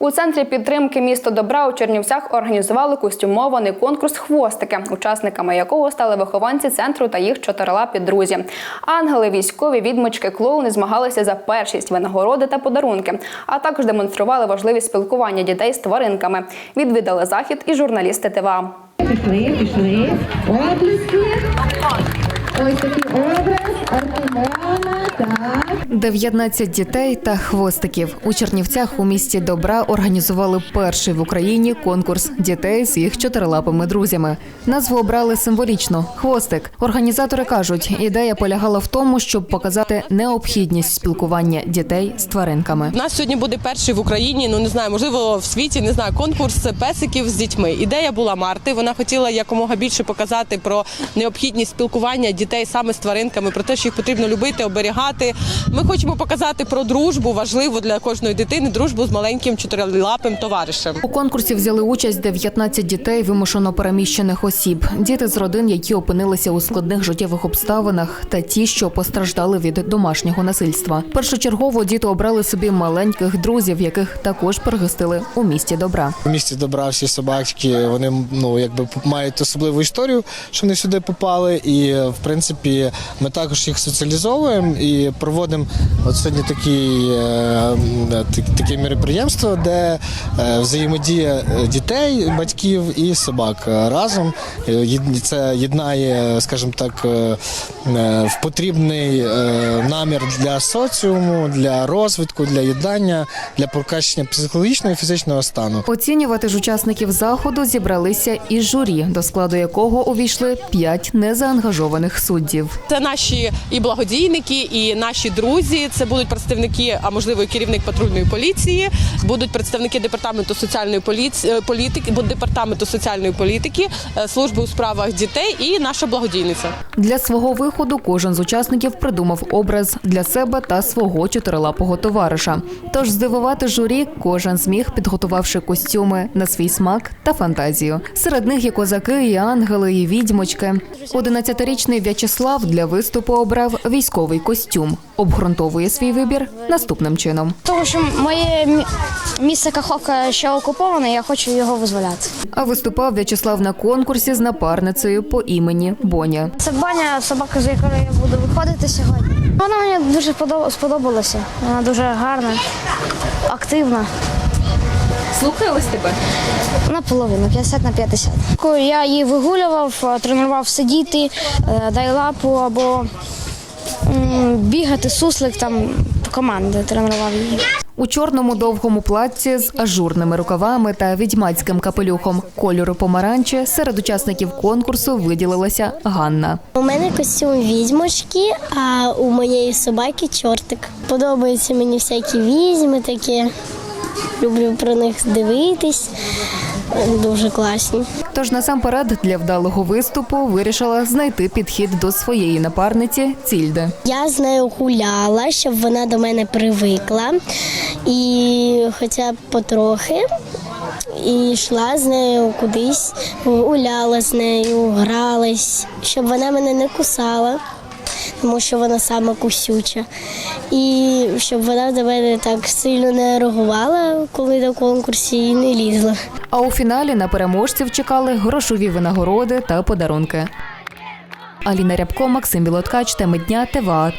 У центрі підтримки місто добра у Чернівцях організували костюмований конкурс Хвостики, учасниками якого стали вихованці центру та їх чотирилапі друзі. Ангели, військові, відмочки, клоуни змагалися за першість винагороди та подарунки, а також демонстрували важливість спілкування дітей з тваринками. Відвідали захід і журналісти ТВА. Пішли, пішли. Облиски. Ось такий образ Артемона. Так. 19 дітей та хвостиків у Чернівцях у місті Добра організували перший в Україні конкурс дітей з їх чотирилапими друзями. Назву обрали символічно хвостик. Організатори кажуть, ідея полягала в тому, щоб показати необхідність спілкування дітей з тваринками. У нас сьогодні буде перший в Україні, ну не знаю, можливо, в світі не знаю, конкурс песиків з дітьми. Ідея була Марти. Вона хотіла якомога більше показати про необхідність спілкування дітей саме з тваринками, про те, що їх потрібно любити, оберігати. Ми хочемо показати про дружбу, важливу для кожної дитини, дружбу з маленьким чотирилапим товаришем. У конкурсі взяли участь 19 дітей вимушено переміщених осіб, діти з родин, які опинилися у складних життєвих обставинах, та ті, що постраждали від домашнього насильства. Першочергово діти обрали собі маленьких друзів, яких також пригостили у місті добра. У місті добра всі собачки, вони ну якби мають особливу історію, що вони сюди попали. І в принципі ми також їх соціалізовуємо і проводимо от сьогодні такі, е, таке мероприємство, де е, взаємодія дітей, батьків і собак разом. Е, Це єднає, скажімо так, в потрібний намір для соціуму, для розвитку, для єднання, для покращення психологічного і фізичного стану. Оцінювати ж учасників заходу зібралися і журі, до складу якого увійшли п'ять незаангажованих суддів. Це наші і благодійники, і наші друзі. Це будуть представники, а можливо, і керівник патрульної поліції, будуть представники департаменту соціальної поліції політики, департаменту соціальної політики, е, служби у справах дітей і наша благодійниця. Для свого виходу кожен з учасників придумав образ для себе та свого чотирилапого товариша. Тож здивувати журі кожен зміг, підготувавши костюми на свій смак та фантазію. Серед них і козаки, і ангели, і відьмочки. 11-річний В'ячеслав для виступу обрав військовий костюм. Обґрунтовує свій вибір наступним чином. Тому що моє місце Каховка ще окуповане, я хочу його визволяти. А виступав В'ячеслав на конкурсі з напарницею по імені Боня. Це баня, собака, з якою я буду виходити сьогодні. Вона мені дуже сподобалася. Вона дуже гарна, активна. Слухалась тебе? Наполовину, 50 на 50. Я її вигулював, тренував сидіти, е, дай лапу або бігати, суслик, там команди тренував її. У чорному довгому платці з ажурними рукавами та відьмацьким капелюхом кольору помаранче серед учасників конкурсу виділилася Ганна. У мене костюм відьмочки, а у моєї собаки чортик. Подобаються мені всякі відьми такі. Люблю про них дивитись. Дуже класні. Тож насамперед для вдалого виступу вирішила знайти підхід до своєї напарниці Цільди. Я з нею гуляла, щоб вона до мене привикла. І хоча б потрохи. І йшла з нею кудись, гуляла з нею, гралась, щоб вона мене не кусала, тому що вона сама кусюча. І щоб вона до мене так сильно не реагувала, коли на конкурсі і не лізла. А у фіналі на переможців чекали грошові винагороди та подарунки. Аліна Рябко, Максим Білоткач, теми дня ТВА.